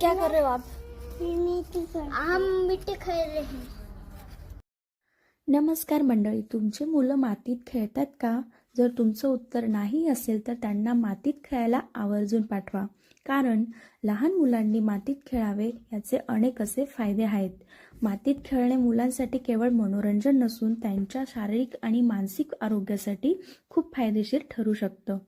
क्या कर रहे हो आप? हम मिट्टी खा रहे हैं। नमस्कार मंडळी तुमची मुलं मातीत खेळतात का? जर तुमचं उत्तर नाही असेल तर त्यांना मातीत खेळायला आवर्जून पाठवा. कारण लहान मुलांनी मातीत खेळावे याचे अनेक असे फायदे आहेत. मातीत खेळणे मुलांसाठी केवळ मनोरंजन नसून त्यांच्या शारीरिक आणि मानसिक आरोग्यासाठी खूप फायदेशीर ठरू शकतं.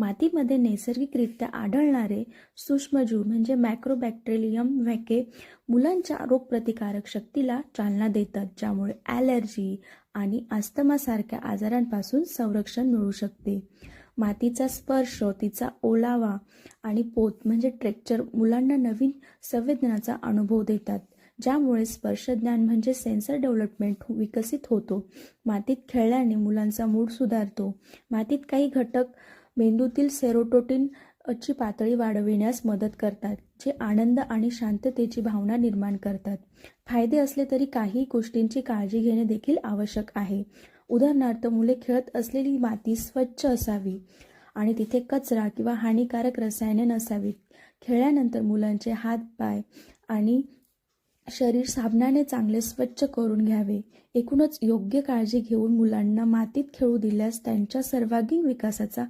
मातीमध्ये नैसर्गिकरित्या आढळणारे सूक्ष्मजीव म्हणजे मॅक्रोबॅक्टेरियम व्हॅके मुलांच्या रोगप्रतिकारक शक्तीला चालना देतात ज्यामुळे ॲलर्जी आणि अस्थमासारख्या आजारांपासून संरक्षण मिळू शकते. मातीचा स्पर्श तिचा ओलावा आणि पोत म्हणजे ट्रेक्चर मुलांना नवीन संवेदनाचा अनुभव देतात ज्यामुळे स्पर्शज्ञान म्हणजे सेन्सर डेव्हलपमेंट विकसित होतो. मातीत खेळल्याने मुलांचा मूड सुधारतो. मातीत काही घटक मेंदूतील सेरोटोटिन ची पातळी वाढविण्यास मदत करतात जे आनंद आणि शांततेची भावना निर्माण करतात. फायदे असले तरी काही गोष्टींची काळजी घेणे देखील आवश्यक आहे. उदाहरणार्थ मुले खेळत असलेली माती स्वच्छ असावी आणि तिथे कचरा किंवा हानिकारक रसायने नसावीत. खेळल्यानंतर मुलांचे हात पाय आणि शरीर साबणाने चांगले स्वच्छ करून घ्यावे. एकूणच योग्य काळजी घेऊन मुलांना मातीत खेळू दिल्यास त्यांच्या सर्वांगीण विकासाचा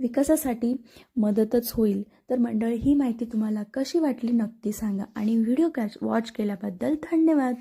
विकासासाठी मदतच होईल. तर मंडळ ही माहिती तुम्हाला कशी वाटली नक्की सांगा आणि व्हिडिओ वॉच केल्याबद्दल धन्यवाद.